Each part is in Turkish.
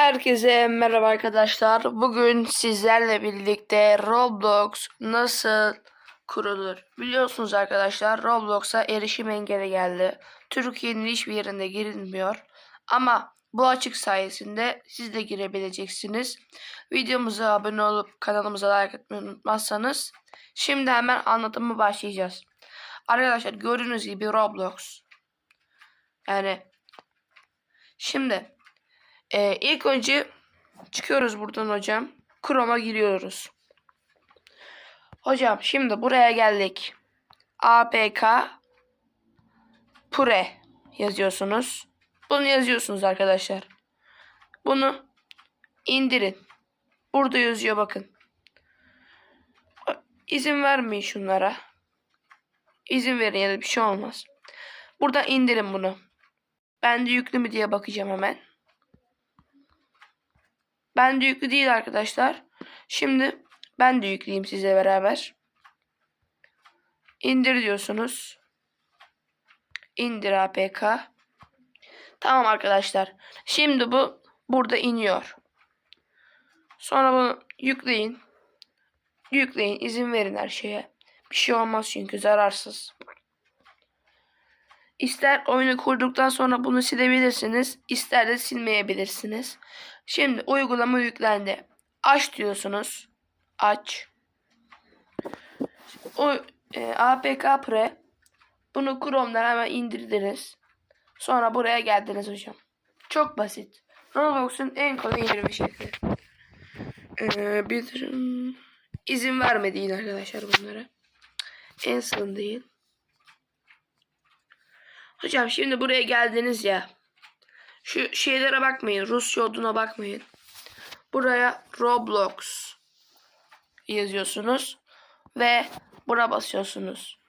Herkese merhaba arkadaşlar. Bugün sizlerle birlikte Roblox nasıl kurulur? Biliyorsunuz arkadaşlar Roblox'a erişim engeli geldi. Türkiye'nin hiçbir yerinde girilmiyor. Ama bu açık sayesinde siz de girebileceksiniz. Videomuza abone olup kanalımıza like etmeyi unutmazsanız şimdi hemen anlatımı başlayacağız. Arkadaşlar gördüğünüz gibi Roblox. Yani şimdi ee, ilk önce çıkıyoruz buradan hocam. Chrome'a giriyoruz. Hocam şimdi buraya geldik. APK Pure yazıyorsunuz. Bunu yazıyorsunuz arkadaşlar. Bunu indirin. Burada yazıyor bakın. İzin vermeyin şunlara. İzin verin ya da bir şey olmaz. Burada indirin bunu. Ben de yüklü mü diye bakacağım hemen. Ben de yüklü değil arkadaşlar. Şimdi ben de yükleyeyim size beraber. İndir diyorsunuz. İndir APK. Tamam arkadaşlar. Şimdi bu burada iniyor. Sonra bunu yükleyin. Yükleyin. izin verin her şeye. Bir şey olmaz çünkü zararsız. İster oyunu kurduktan sonra bunu silebilirsiniz. ister de silmeyebilirsiniz. Şimdi uygulama yüklendi. Aç diyorsunuz. Aç. O e, APK Pre. Bunu Chrome'dan hemen indirdiniz. Sonra buraya geldiniz hocam. Çok basit. Roblox'un en kolay indirme şekli. Ee, bir izin vermediğin arkadaşlar bunlara. En son değil. Hocam şimdi buraya geldiniz ya. Şu şeylere bakmayın. Rusça olduğuna bakmayın. Buraya Roblox yazıyorsunuz. Ve buna basıyorsunuz.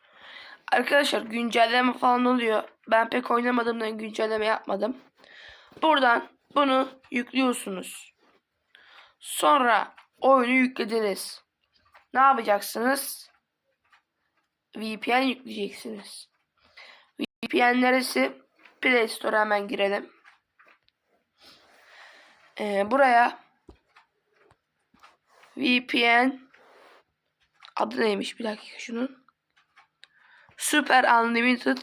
Arkadaşlar güncelleme falan oluyor. Ben pek oynamadığımdan güncelleme yapmadım. Buradan bunu yüklüyorsunuz. Sonra oyunu yüklediniz. Ne yapacaksınız? VPN yükleyeceksiniz. VPN neresi? Play Store'a hemen girelim. Ee, buraya VPN adı neymiş bir dakika şunun. Super Unlimited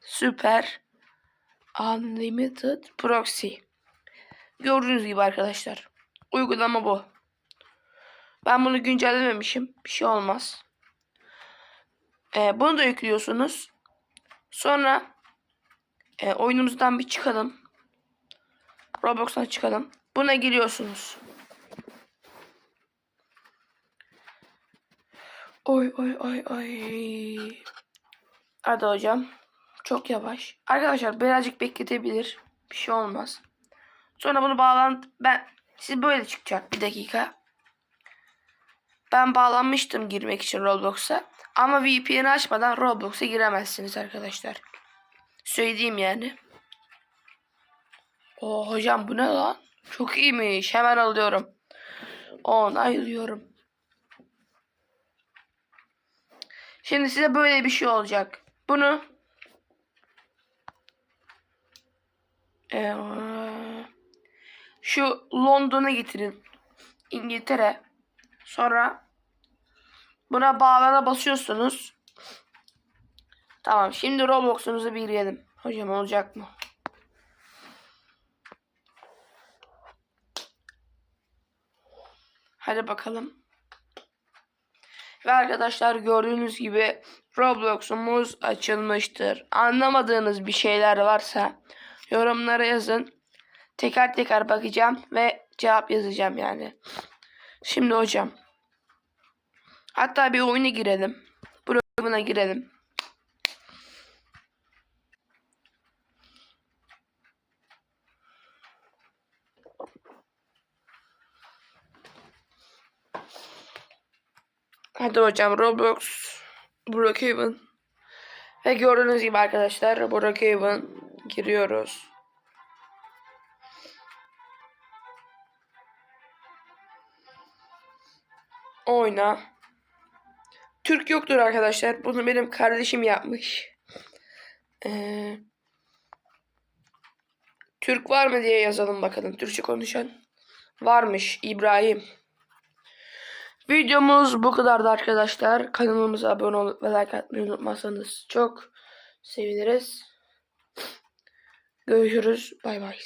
Super Unlimited Proxy. Gördüğünüz gibi arkadaşlar. Uygulama bu. Ben bunu güncellememişim. Bir şey olmaz. Ee, bunu da yüklüyorsunuz. Sonra e, oyunumuzdan bir çıkalım. Roblox'tan çıkalım. Buna giriyorsunuz. Oy oy oy oy. Hadi hocam. Çok yavaş. Arkadaşlar birazcık bekletebilir. Bir şey olmaz. Sonra bunu bağlant ben siz böyle çıkacak bir dakika. Ben bağlanmıştım girmek için Roblox'a. Ama VPN'i açmadan Roblox'a giremezsiniz arkadaşlar. Söyleyeyim yani. O hocam bu ne lan? Çok iyiymiş. Hemen alıyorum. Onaylıyorum. Şimdi size böyle bir şey olacak. Bunu ee, şu London'a getirin. İngiltere. Sonra buna bağlana basıyorsunuz. Tamam. Şimdi Roblox'unuzu bir girelim. Hocam olacak mı? Hadi bakalım. Ve arkadaşlar gördüğünüz gibi Roblox'umuz açılmıştır. Anlamadığınız bir şeyler varsa yorumlara yazın. Teker teker bakacağım ve cevap yazacağım yani. Şimdi hocam. Hatta bir oyuna girelim. Programına girelim. Hadi hocam Roblox Brookhaven. Ve gördüğünüz gibi arkadaşlar Brookhaven giriyoruz. Oyna. Türk yoktur arkadaşlar. Bunu benim kardeşim yapmış. Ee, Türk var mı diye yazalım bakalım. Türkçe konuşan. Varmış İbrahim. Videomuz bu kadardı arkadaşlar. Kanalımıza abone olup ve like atmayı unutmazsanız çok seviniriz. Görüşürüz. Bay bay.